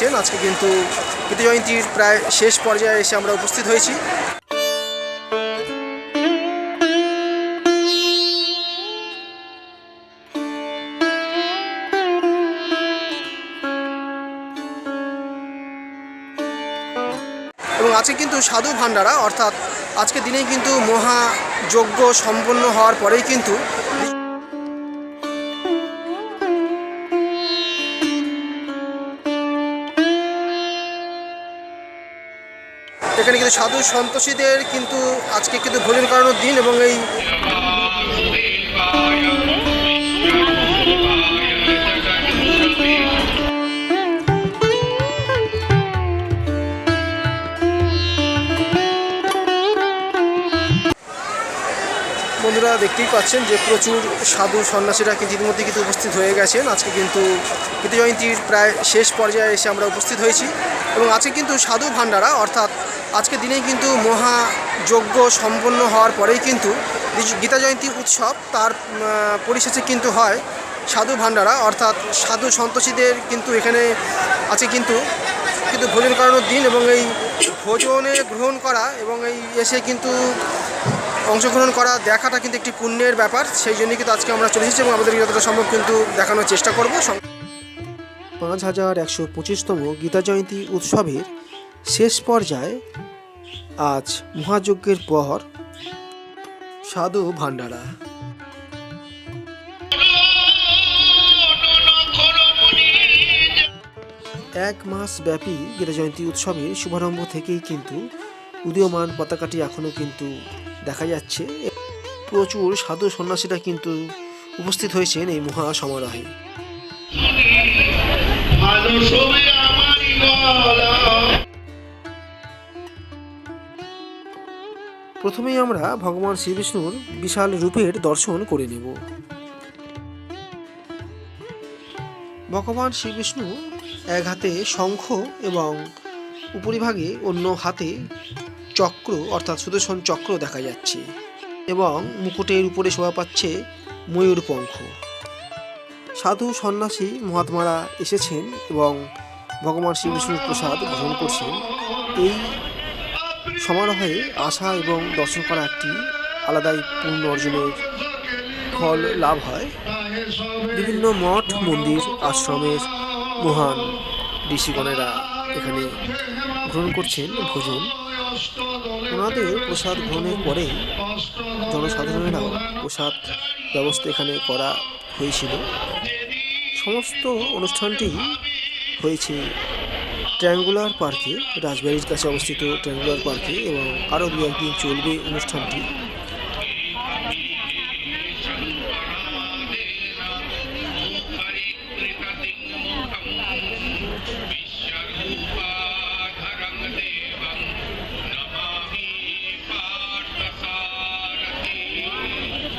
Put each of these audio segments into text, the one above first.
পাচ্ছেন আজকে কিন্তু গীতা জয়ন্তীর প্রায় শেষ পর্যায়ে এসে আমরা উপস্থিত হয়েছি। এবং আজকে কিন্তু সাধু ভান্ডারা অর্থাৎ আজকে দিনেই কিন্তু মহা মহাযজ্ঞ সম্পন্ন হওয়ার পরেই কিন্তু এখানে কিন্তু সাধু সন্তোষীদের কিন্তু আজকে কিন্তু ভোজন করানোর দিন এবং এই বন্ধুরা দেখতেই পাচ্ছেন যে প্রচুর সাধু সন্ন্যাসীরা কিন্তু ইতিমধ্যে কিন্তু উপস্থিত হয়ে গেছেন। আজকে কিন্তু গীতা জয়ন্তীর প্রায় শেষ পর্যায়ে এসে আমরা উপস্থিত হয়েছি এবং আজকে কিন্তু সাধু ভান্ডারা অর্থাৎ আজকে দিনেই কিন্তু মহাযজ্ঞ সম্পন্ন হওয়ার পরেই কিন্তু গীতা জয়ন্তী উৎসব, তার পরিশেষে কিন্তু হয় সাধু ভান্ডারা অর্থাৎ সাধু সন্তোষীদের কিন্তু এখানে আছে কিন্তু কিন্তু ভোজন করানোর দিন এবং এই ভোজনে গ্রহণ করা এবং এই এসে কিন্তু অংশগ্রহণ করা দেখাটা কিন্তু একটি পুণ্যের ব্যাপার। সেই জন্যই কিন্তু আজকে আমরা চলে এসেছি এবং আমাদের যতটা সম্ভব কিন্তু দেখানোর চেষ্টা করব। পাঁচ হাজার একশো পঁচিশতম গীতা জয়ন্তী উৎসবের শেষ পর্যায়ে আজ মহাযজ্ঞের পর সাধু ভান্ডারা এক মাস ব্যাপী গীতা জয়ন্তী উৎসবের শুভারম্ভ থেকেই কিন্তু উদীয়মান পতাকাটি এখনও কিন্তু দেখা যাচ্ছে। প্রচুর সাধু সন্ন্যাসীরা কিন্তু উপস্থিত হয়েছেন এই মহা সমারোহে প্রথমেই আমরা ভগবান শ্রীবিষ্ণুর বিশাল রূপের দর্শন করে নেব। ভগবান শ্রীবিষ্ণু এক হাতে শঙ্খ এবং উপরিভাগে অন্য হাতে চক্র, অর্থাৎ সুদর্শন চক্র দেখা যাচ্ছে এবং মুকুটের উপরে শোভা পাচ্ছে ময়ূর পঙ্খ। সাধু সন্ন্যাসী মহাত্মারা এসেছেন এবং ভগবান শ্রীবিষ্ণুর প্রসাদ গ্রহণ করছেন। এই সমারোহে আসা এবং দর্শন করা একটি আলাদাই পূর্ণ অর্জনের ফল লাভ হয়। বিভিন্ন মঠ, মন্দির, আশ্রমের মহান ঋষিগণেরা এখানে গ্রহণ করছেন, ভোজন। ওনাদের প্রসাদ গ্রহণের পরে জনসাধারণেরাও প্রসাদ ব্যবস্থা এখানে করা হয়েছিল। সমস্ত অনুষ্ঠানটি হয়েছে ট্র্যাঙ্গুলার পার্কে, রাজবাড়ির কাছে অবস্থিত ট্র্যাঙ্গুলার পার্কে এবং আরও দু একদিন চলবে অনুষ্ঠানটি।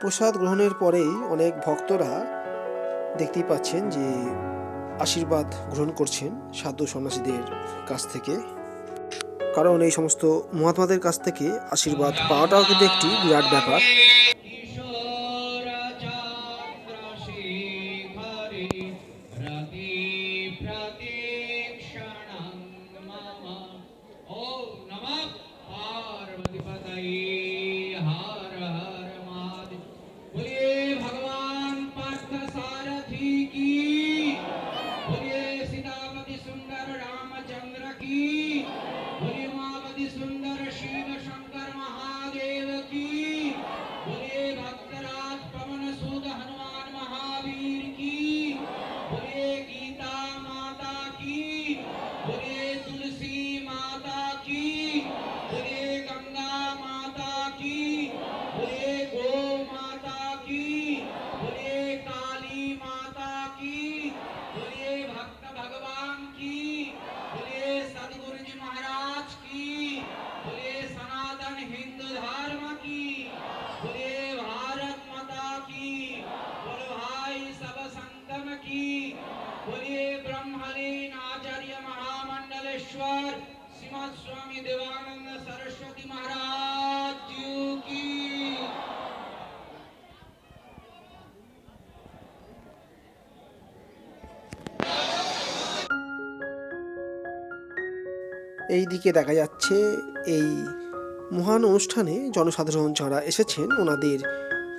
প্রসাদ গ্রহণের পরেই অনেক ভক্তরা দেখতেই পাচ্ছেন যে আশীর্বাদ গ্রহণ করছেন সাধু সন্ন্যাসীদের কাছ থেকে। কারণ এই সমস্ত মহাত্মাদের কাছ থেকে আশীর্বাদ পাওয়াটাও কিন্তু একটি বিরাট ব্যাপার। परमेश्वर श्रीमद स्वामी देवानंद सरस्वती महाराज की। এই দিকে দেখা যাচ্ছে এই মহান অনুষ্ঠানে জনসাধারণ যারা এসেছেন, ওনাদের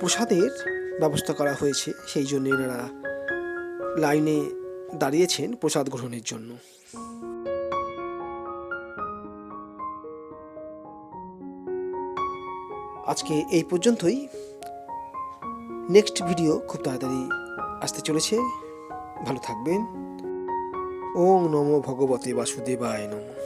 প্রসাদের ব্যবস্থা করা হয়েছে। সেই জন্য এনারা লাইনে দাঁড়িয়েছেন প্রসাদ গ্রহণের জন্য। আজকে এই পর্যন্তই। নেক্সট ভিডিও খুব তাড়াতাড়ি আসতে চলেছে। ভালো থাকবেন। ওম নমো ভগবতে বাসুদেবায় নমঃ।